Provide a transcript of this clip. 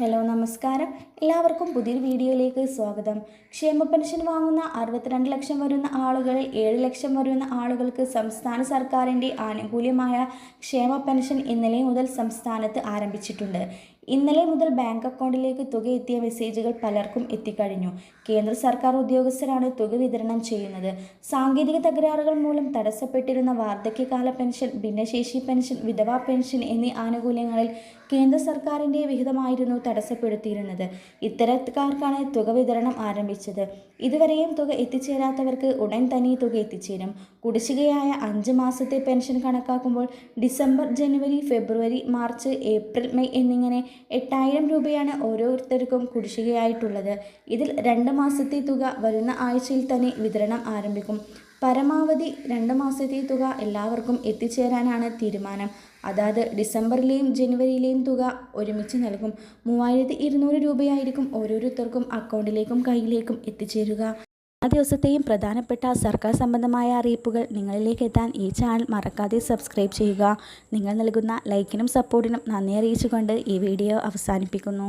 Hello നമസ്കാരം. എല്ലാവർക്കും പുതിയൊരു വീഡിയോയിലേക്ക് സ്വാഗതം. ക്ഷേമ പെൻഷൻ വാങ്ങുന്ന അറുപത്തിരണ്ട് ലക്ഷം വരുന്ന ആളുകളിൽ ഏഴ് ലക്ഷം വരുന്ന ആളുകൾക്ക് സംസ്ഥാന സർക്കാരിന്റെ ആനുകൂല്യമായ ക്ഷേമ പെൻഷൻ ഇന്നലെ മുതൽ സംസ്ഥാനത്ത് ആരംഭിച്ചിട്ടുണ്ട്. ഇന്നലെ മുതൽ ബാങ്ക് അക്കൗണ്ടിലേക്ക് തുക എത്തിയ മെസ്സേജുകൾ പലർക്കും എത്തിക്കഴിഞ്ഞു. കേന്ദ്ര സർക്കാർ ഉദ്യോഗസ്ഥരാണ് തുക വിതരണം ചെയ്യുന്നത്. സാങ്കേതിക തകരാറുകൾ മൂലം തടസ്സപ്പെട്ടിരുന്ന വാർദ്ധക്യകാല പെൻഷൻ ഭിന്നശേഷി പെൻഷൻ വിധവാ പെൻഷൻ എന്നീ ആനുകൂല്യങ്ങളിൽ കേന്ദ്ര സർക്കാരിന്റെ വിഹിതമായിരുന്നു തടസ്സപ്പെടുത്തിയിരുന്നത്. ഇത്തരക്കാർക്കാണ് തുക വിതരണം ആരംഭിച്ചത്. ഇതുവരെയും തുക എത്തിച്ചേരാത്തവർക്ക് ഉടൻ തന്നെ തുക എത്തിച്ചേരും. കുടിശ്ശികയായ അഞ്ച് മാസത്തെ പെൻഷൻ കണക്കാക്കുമ്പോൾ ഡിസംബർ ജനുവരി ഫെബ്രുവരി മാർച്ച് ഏപ്രിൽ മെയ് എന്നിങ്ങനെ എട്ടായിരം രൂപയാണ് ഓരോരുത്തർക്കും കുടിശ്ശികയായിട്ടുള്ളത്. ഇതിൽ രണ്ട് മാസത്തെ തുക വരുന്ന ആഴ്ചയിൽ തന്നെ വിതരണം ആരംഭിക്കും. പരമാവധി രണ്ട് മാസത്തെ തുക എല്ലാവർക്കും എത്തിച്ചേരാനാണ് തീരുമാനം. അതായത് ഡിസംബറിലെയും ജനുവരിയിലെയും തുക ഒരുമിച്ച് നൽകും. മൂവായിരത്തി ഇരുന്നൂറ് രൂപയായിരിക്കും ഓരോരുത്തർക്കും അക്കൗണ്ടിലേക്കും കയ്യിലേക്കും എത്തിച്ചേരുക. ആ ദിവസത്തെയും പ്രധാനപ്പെട്ട സർക്കാർ സംബന്ധമായ അറിയിപ്പുകൾ നിങ്ങളിലേക്ക് എത്താൻ ഈ ചാനൽ മറക്കാതെ സബ്സ്ക്രൈബ് ചെയ്യുക. നിങ്ങൾ നൽകുന്ന ലൈക്കിനും സപ്പോർട്ടിനും നന്ദി അറിയിച്ചുകൊണ്ട് ഈ വീഡിയോ അവസാനിപ്പിക്കുന്നു.